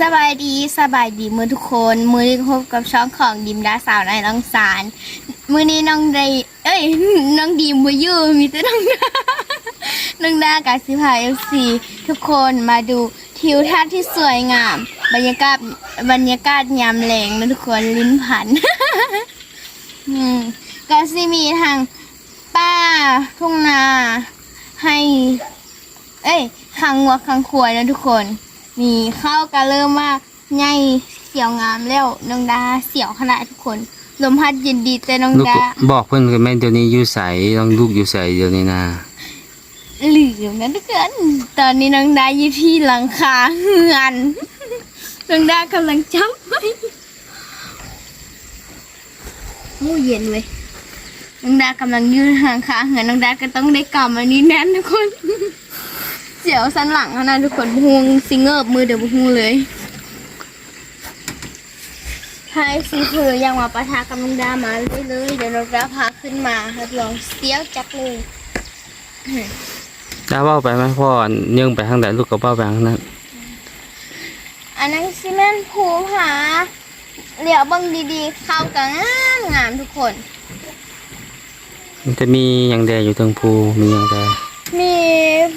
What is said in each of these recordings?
สบายดีสบายดีมือทุกคน มือนี้พบกับช่องของดิมดาสาวในลังสารมือนี้น้องไดเอ้ยน้องดีมบอยู่มีแต่น้องดาน้องดากับสิพาเอฟซีทุกคนมาดูทิวทัศน์ที่สวยงาม บรรยากาศบรรยากาศยามแรงนะทุกคนลิ้นพันก็สิมีทางป้าทุ่งนาให้ เอ้ยขังวัวขังควายนะทุกคน นี่เข้ากันเริ่มว่าใหญ่เสียวงามแล้วน้องดาเสียวขนาดทุกคน ลมพัดเย็นดีแต่น้องลูกดาบอกเพิ่นคือแม่นเดี๋ยวนี้อยู่ใสต้องลูกอยู่ใสเดี๋ยวนี้นะเหลือนะทุกคนตอนนี้น้องดาอยู่ที่หลังคาเฮือนน้องดากำลังจับไว้มู่เย็นเว้ยน้องดากำลังยืนหลังคาเฮือนน้องดาก็ต้องได้กำอันนี้แน่นทุกคน เสียวสันหลังเขานะทุกคนบุงซิงเงอร์มือเดี๋ยวบุงเลยทายซีเผือยังมาปะทะกับน้องดามาเลยเลยเดี๋ยวน้องดาพาขึ้นมารับรองเสียวจักเลยถ้าเว้าไปไหมพ่อยังไปทางใดลูกก็เว้าไปทางนั้นอันนั้นซิเมนภูผาเหลียวเบังดีๆ เข้ากันงามงามทุกคน มันจะมีหยังแดอยู่เทิงภูมีหยังแด มี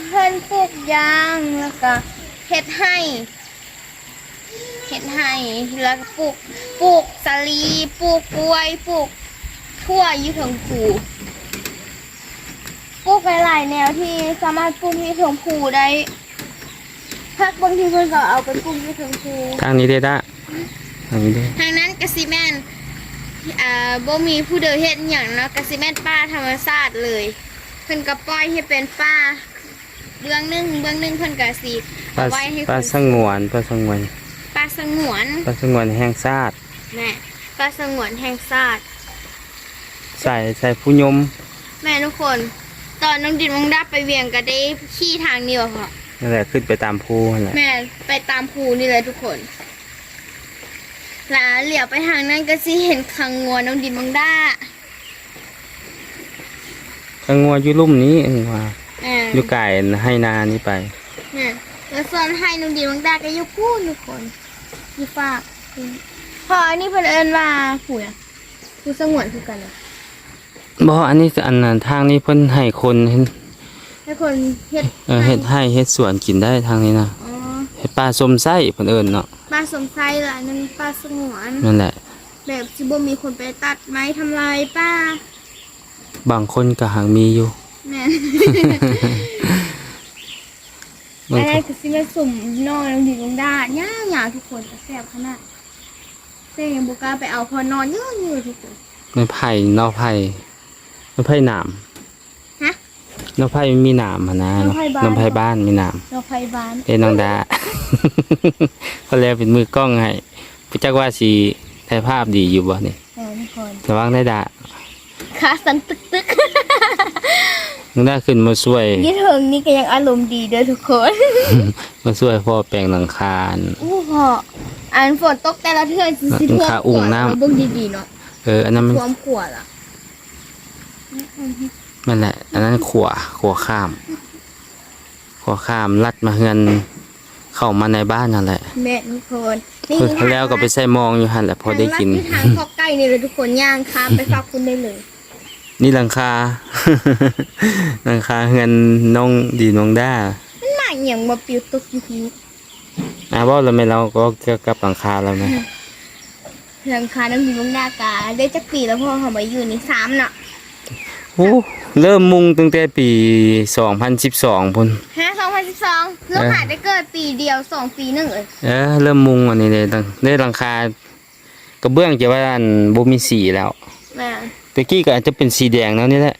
เพื่อนปลูกยางแล้วก็เฮ็ดให้เฮ็ดให้แล้วก็ปลูกปลูกสาลีปลูกกล้วยปลูกทั่วอยู่เถึงภูปลูกหลายๆแนวที่สามารถปลูกที่เถึงภูได้พักบางทีเพื่อนก็เอาไปปลูกที่เถึงภูทางนี้ได้ดะทางนี้ได้ทางนั้นกสิแมนอ่าบ่มีผู้เดินเฮ็ดอหย่างเนาะกสิแมนป้าธรรมชาติเลย เพิ่นก็ปล่อยให้เป็นป้าเบื้องหนึงเบื้องหนึงเพิ่นก็สิปลาเอาไว้ให้ปลาคนสงวนปลาสงวนป้าสงวนปลาสงวนแห่งชาติแม่ป้าสงวนแห่งชาติ ใส่ใส่ผู้ยมแม่ทุกคน ตอนน้องดินมงดับไปเวียงก็ได้ขี่ทางนี้ว่ะค่ะนั่นแหละขึ้นไปตามภูนั่นแหละแม่ไปตามภูนี่เลยทุกคนแล้วเหลียวไปทางนั้นก็สิเห็นคังงัวน้องดินมงดา ข้างงัวอยู่ลุ่มนี้เองว่าอ่าอยู่ไก่ให้นานี้ไปเนี่ยแล้วส่วนให้นุ่งดีมังดาก็อยู่พูดทุกคนอยู่ฝากพออันนี้เพิ่นเอิ้นว่าผู้อะผู้สงวนคือกันเลยบ่ อันนี้อันนั้นทางนี้เพิ่นให้คนเฮ็ดให้คนเฮ็ดเออเฮ็ดให้เฮ็ดสวนกินได้ทางนี้นะอ๋อเฮ็ดปลาส้มไส้เพิ่นเอิ้นเนาะป้าสมไซล่ะนั่นป้าสงวน นั่นแหละ แบบสิบ่มีคนไปตัดไม้ทำลายป้า บางคนก็หังมีอยู่แม่บางอันคนั้นนคือสิมาสุ่มนอนนุ่งดีมังดาย่างยาวทุกคนแต่แซ่บขนาดแต่ยังบ่กล้าไปเอาพอนอนเยอะอยู่ทุกคน ไม้ไผ่นอกไผ่นอกไผ่หนามฮะนอกไผ่มีหนามอะนะนอกไผ่บ้าน นอกไผ่บ้านมีหนาม เราไฟบ้านเอ้น้องดาเขาแล้วเป็นมือกล้องให้พี่จักว่าสิถ่ายภาพดีอยู่บ่นี่แม่ทุกคนระวังได้ดา ขาสันตึกตึกน้องดาขึ้นมาช่วยนี่เถิงนี่ก็ยังอารมณ์ดีเด้อทุกคนมาช่วยพ่อแปลงหลังคาอู้พออันฝนตกแต่ละเทื่อสิสิท่วมขาอุ่งน้ำเบิ่งดีๆเนาะเอออันนั้นมันท่วมขวดล่ะนั่นแหละ อันนั้นขัวขัวข้ามขัวข้ามลัดมาเฮือนเข้ามาในบ้านนั่นแหละแม่ทุกคนคือแล้วก็ไปใส่มองอยู่หั่นแหละพอได้กินทางลัดที่ทางคอกไก่นี่เลยทุกคนย่างข้ามไปฝากคุณได้เลย นี่หลังคา หลังคาเฮือนน้องดีน้องด้ามันหมากอย่างมาปิวตกอยู่ที่อ่าว่าเราไม่เราก็เกี่ยวกับหลังคาแล้วไหมหลังคาน้ำมีลงดากาได้จักปีแล้วพ่อเขามาอยู่นี่สามเนาะโอ้เริ่มมุงตั้งแต่ปี2012พุ่นฮะสองพันสิบสองลูกหาได้เกิดปีเดียวสองปีหนึ่งเอ้ยเออเริ่มมุงอันนี้เลยตั้งได้หลังคากระเบื้องจะว่าอันบ่มีสีแล้วแม่ ตะกี้ก็อาจจะเป็นสีแดงแล้วนี่แหละ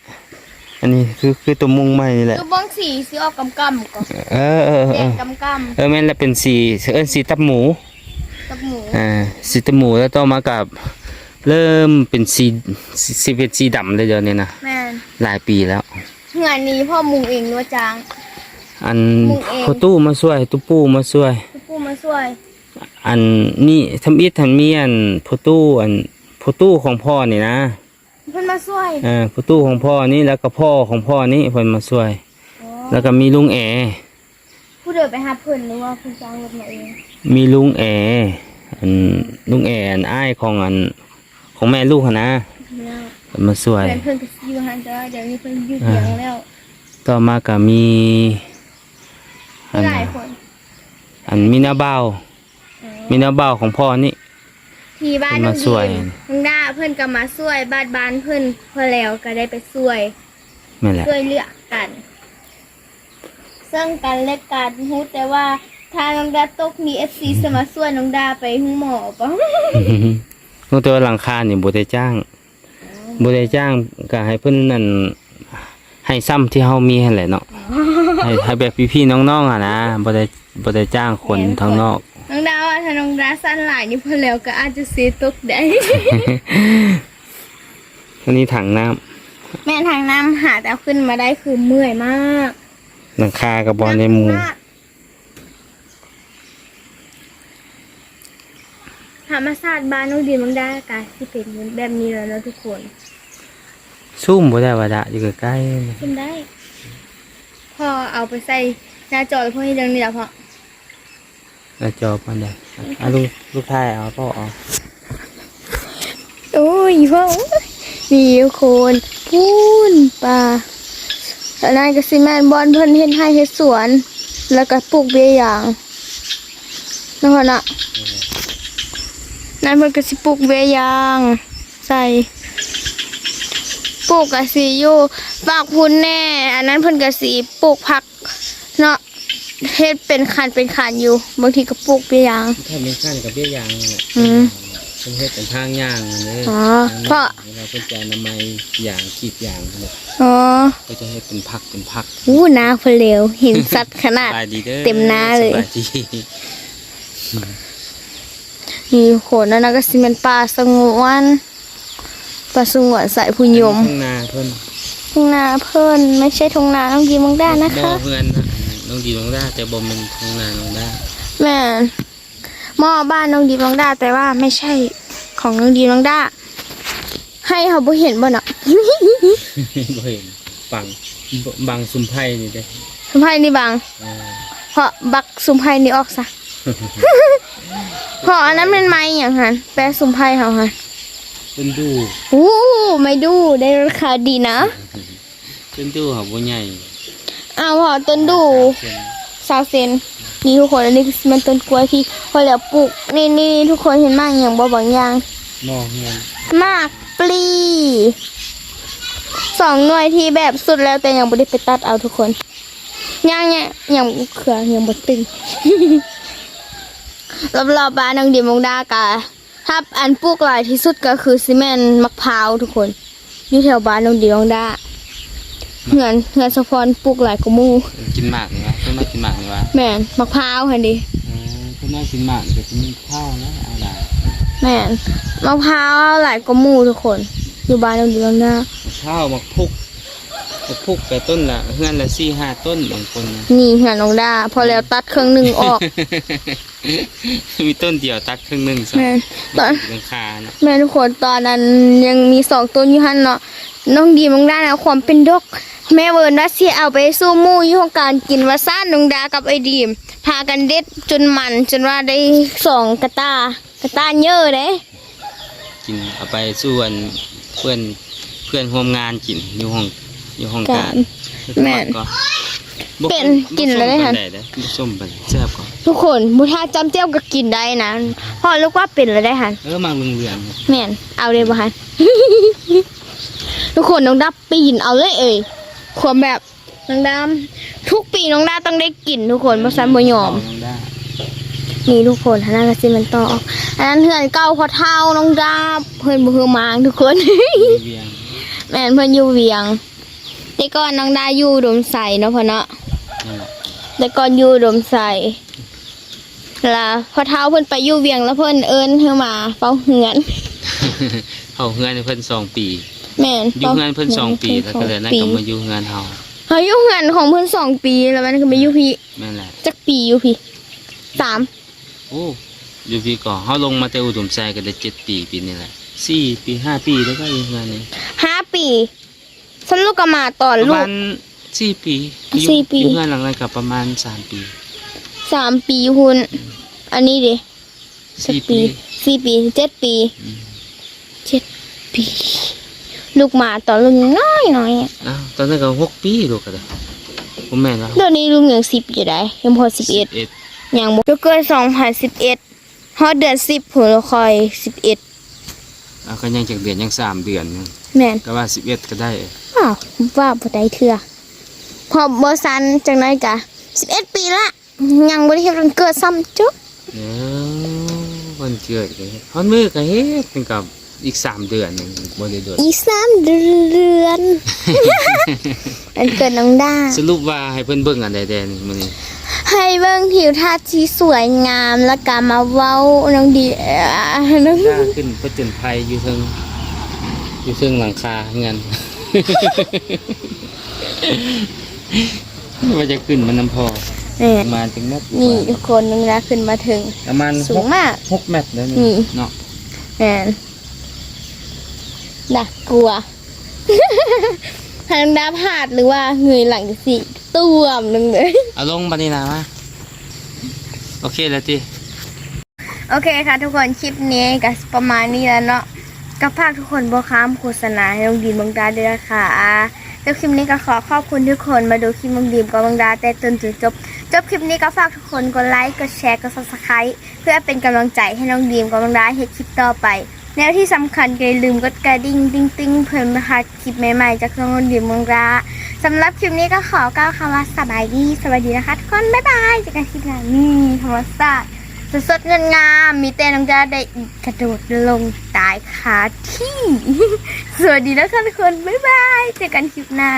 อันนี้คือคือตัวมุงใหม่นี่แหละคือบ้องสีสีออกกำกำก่อนเออเออแดเอองกำกเออแม่นแล้วเป็นสีเออสีตับหมูำกับหมูอ่าสีตับหมูแล้วต่อมากับเริ่มเป็นสีสีสีเป็นสีดำเลยเดี๋ยวนี้นะแม่นหลายปีแล้วงานนี้พ่อมุงเองด้วยจางอันมุงเองพอตู้มาช่วยตู้ปูมาช่วยพี่ปูมาช่วย อันนี่ทำอิฐทำเมียนพอตู้อันพอตู้ของพ่อนี่นะ เพิ่นมาช่วยเออพอตู้ของพ่อนี่แล้วก็พ่อของพ่อนี่เพิ่นมาช่วยอ๋อแล้วก็มีลุงแอ ผู้เดินไปหาเพิ่นหรือว่าเพิ่นจ้างรถมาเองมีลุงแออันลุงแออันอ้ายของอันของแม่ลูกหั้นนะแล้วเพิ่นมาสวย เพื่อนเพิ่นก็สิอยู่หันแต่ว่าเดี๋ยวนี้เพิ่นอยู่เถียงแล้วต่อมาก็มีอันหลายคนอันมีนาเบาวอ๋อมีนาเบาวของพ่อนี่ ที่บ้านเพิ่นน้อมางช่วยดีมน้องด้าเพิ่นก็มาช่วยบ้านบ้านเพิ่นพอแล้วก็ได้ไปช่วยนั่นแหละช่วยเหลือกัน ซึ่งกันและกันฮู้แต่ว่าถ้าน้องดาตกมี FC สมาช่วยน้องดาไปหาหมอปะรู้แต่ว่าหลังคานี่บ่ได้จ้างบ่ได้จ้างก็ให้เพิ่นนั่นให้ซ้ำที่เฮามีหั่นแหละเนาะให้ให้แบบพี่ๆน้องๆอะนะบ่ได้บ่ได้จ้างคนทางนอกน้องดาว่า ถ้าน้องดาสั้นหลายนี่พอแล้วก็อาจจะเสียตกได้อันนี้ถังน้ำแม่ทางน้ำหาแต่ขึ้นมาได้คือเมื่อยมากหลังคากับบอลในหมู่กมากธรรมศาสตร์บ้านน้องดีมังได้กายที่เป็นแบบนี้แล้วเนาะทุกคนซุ่มบ่ได้ว่าดะอยู่ใกล้ๆนี่ขึ้นได้ พอเอาไปใส่หน้าจอแล้วพวกนี้เรื่องนี้แล้วพอ แล้วจอบมันได้อะลูกลูกชายเอาพ่อเอาโอ้ยพ่อนี่ทุกคนพูนป่าแล้วนายก็สิแมนบอลเพิ่นเฮ็ดให้เฮ็ดสวน แล้วก็ปลูกเบี้ยยางนั่อนะนั่นเพิ่นก็สิปลูกเบี้ยยางใส่ปลูกกะสิอยู่ปากพุนแน่ อันนั้นเพิ่นกะสิปลูกผักเนาะ เฮ็ดเป็นคันเป็นคันอยู่ บางทีก็ปลูกเบี้ยยาง ถ้ามีขั้นกับเบี้ยยางนี่แหละอืมเพิ่นเฮ็ดเป็นทางย่างเลยอ๋อเพราะ เราเพิ่นจะอนามัยยางขีดยางเนี่ยอ๋อก็จะให้เป็นพักเป็นพักอู้นาเพนเลวเห็นสัตว์ขนาด สบายดีเด้อเต็มหน้าเลย สบายดีนี่โหนั่นนะก็สิเป็นป่าสงวนป่าสงวนสายพุญยม ทุ่งนาเพิ่นทุ่งนาเพิ่นไม่ใช่ทุ่งนาต้องกีมังได้นะบ่คะเพื่อนนะ น้องดีน้องด้าแต่บ่แม่นทุ่งนาน้องด้าแม่นหม้อบ้านน้องดีมังด้าแต่ว่าไม่ใช่ของน้องดีมังด้าให้เขาบ่เห็นบ่เนาะบ่เห็นปังบางสุมไผ่นี่เด้สุมไผ่นี่บาง อ่าเพราะบักสุมไผ่นี่ออกซะ เพราะอันนั้นเป็นไม้อย่างหันแปลสุมไผ่เขาหันเป็นดูอู้ไม่ดูได้ราคาดีนะ เป็นดูเขาบ่ใหญ่ อ้าวพอต้นดูเส้นซาวเซนนี่ทุกคนอันนี้คือมันต้นกล้วยที่พอแล้วปลูกนี่นี่ทุกคนเห็นมากอย่างบ่บางอย่างหม้อเฮือนมากปลีสองหน่วยที่แบบสุดแล้วแต่ยังบ่ได้ไปตัดเอาทุกคนย่างเนี่ยยังเขือยังบ่ตึงรอบๆบ้านน้องดิมงดากาถ้าอันปลูกหลายที่สุดก็คือซีเมนต์มะพร้าวทุกคนอยู่แถวบ้านน้องดิมงดา เหือนเหือนสะพอนปลูกหลายกว่าหมู่กินหมากนี่วะเพิ่นมากินหมากนี่วะแม่นมะพร้าวหั่นดิอ๋อเพิ่นมากินหมากก็จะมีข้าวนะเอาล่ะแม่นมะพร้าวหลายกว่าหมู่ทุกคน อยู่บ้านเราอยู่ตรงหน้าข้าวมักพุกมักพุกแต่ต้นละเฮือนละ4 5ต้นบางคนนะ นี่งานน้องดาพอแล้วตัดเครื่องหนึ่งออก มีต้นเดียวตัดครึ่งหนึงซะแม่นตอน หลังคานะแม่ทุกคนตอนนั้นยังมีสองต้นอยู่หันเนาะน้องดีน้องดานะความเป็นดก แม่เวิร์นว่าสิเอาไปสู้หมู่อยู่ของการกินว่าซ่านน้องดากับไอ้ดีม พากันเด็ดจนมันจนว่าได้สองกระตากระตาเยอะเด้กินเอาไปส่วนเพื่อนเพื่อนร่วมงานกินอยู่ห้องอยู่ห้องการแม่นก็บ่เป็นกินแล้วได้ทันบ่ส้มปานใดเด้อบ่ส้มปานแซ่บก็ทุกคนบุทาจำเจ้าก็กินได้นะพอลูกว่าเป็นแล้วได้หันเออมาเหลืองแม่นเอาเลยบ่ฮันทุกคนน้องดาปีนเอาเลยเอ่ย ความแบบน้องดาทุกปีน้องดาต้องได้กินทุกคนเพราะฉันบ่ยๆอมน้องด้านี่ทุกคนอันนั้นก็สิมันต่อออกอันนั้นเพื่อนเก่าพอเท่าน้องดาเพื่อนบ่เฮือมางทุกคน เวียงแม่นเพื่อนอยู่เวียง แต่ก่อนน้องดาอยู่อุดมใสเนาะพ่อเนาะ นั่นแหละแต่ก่อนอยู่อุดมใสแล้วพอเท่าเพิ่นไปอยู่เวียงแล้วเพิ่นเอิ้นเฮือมาเฝ้าเฮือน เขาเฮือนให้เพิ่นสองปี แม่นอยู่เฮือนเพิ่นสองปีแล้วก็เลยนั่นก็มาอยู่เฮือนเฮาเขาอยู่เฮือนของเพิ่นสองปีแล้วมันก็ไปอยู่พี่แม่นแหละจักปีอยู่พี่สามโอ้อยู่พี่ก่อนเฮาลงมาแต่อุดมใจก็ได้เจ็ดปีปีนี้แหละสี่ปีห้าปีแล้วก็อยู่เฮือนนี้ห้าปีฉันลูกก็มาตอนประลูมากณสี่ปีอยู่สี่ปีอยู่เฮือนหลังนั้นก็ประมาณสามปีสามปีหุ่นอันนี้ดิสักสี่ปีสี่ปีเจ็ดปีเจ็ดปี ลูกหมาตอนลุงยังน้อยน้อยๆอะอ้าวตอนนั้นก็หกปีลูกก็ได้ผมแม่นว่าเดี๋ยวนี้ลุงยังสิบอยู่ได้ยังพอสิบเอ็ดเอ็ดยังบ่เกิดสองพันสิบเอ็ดฮอดเดือนสิบหัวคอยสิบเอ็ดเอาก็ยังจากเดือนยังสามเดือนนึงแม่นก็ว่าสิบเอ็ดก็ได้อ้าวว่าบ่ได้เถื่อพอบอสันจังไดกะสิบเอ็ดปีละยังบ่ได้เฮ็ดวันเกิดซ้ำจุ๊บเออวันเกิดก็เฮ็ดฮอนมือก็เฮ็ดเป็นกับ อีกสามเดือนหนึงบ่ได้เดือนอีกสามเดือนวันเกิดน้องด้าสรุปว่าให้เพิ่นเบิ่งอันใดแดนมื้อนี้ให้เบิ่งทิวทัศน์ที่สวยงามแล้วก็มาเว้าน้องดีเอ่อน้องถ้าขึ้นประจนภัยอยู่เทิงอยู่เทิงหลังคาเงินว่าจะขึ้นมันน้ำพอนี่ประมาณจังเม็ดนี่ทุกคนน้องด้าขึ้นมาถึงประมาณสูหงกมากหกเมตรแล้วนี่นี่เนาะแม่น น่ากลัวทางด้าพลาดหรือว่าเงยหลังจะสิต้วมหนึงเลยเอาลงบันนี้นะมาโอเคแล้วจีโอเคค่ะทุกคนคลิปนี้ก็ประมาณนี้แล้วเนาะก็ฝากทุกคนบ่ค้ามโฆษณาให้น้องดีมบังดาด้วยนะคะแล้วคลิปนี้ก็ขอขอบคุณทุกคนมาดูคลิปบังดีมกับบังดาแต่จนถึงจบ จบคลิปนี้ก็ฝากทุกคนกดไลค์กดแชร์กด subscribe เพื่อเป็นกำลังใจให้น้องดีมกับบังดาเฮ็ดคลิปต่อไป แล้วที่สำคัญอย่าลืมกดกระดิ่งติ๊งติ๊งเพื่อมาหาคลิปใหม่ๆ จากน้องดีมบังดาสำหรับคลิปนี้ก็ขอกล่าวคำว่าสบายดีสวัสดีนะคะทุกคนบ๊ายบายเจอกันคลิปหน้านี่ธรรมศาสตร์สดๆเงินงามมีแต่น้องจะได้กระโดดลงตายคาที่ สวัสดีนะคะทุกคนบ๊ายบายเจอกันคลิปหน้า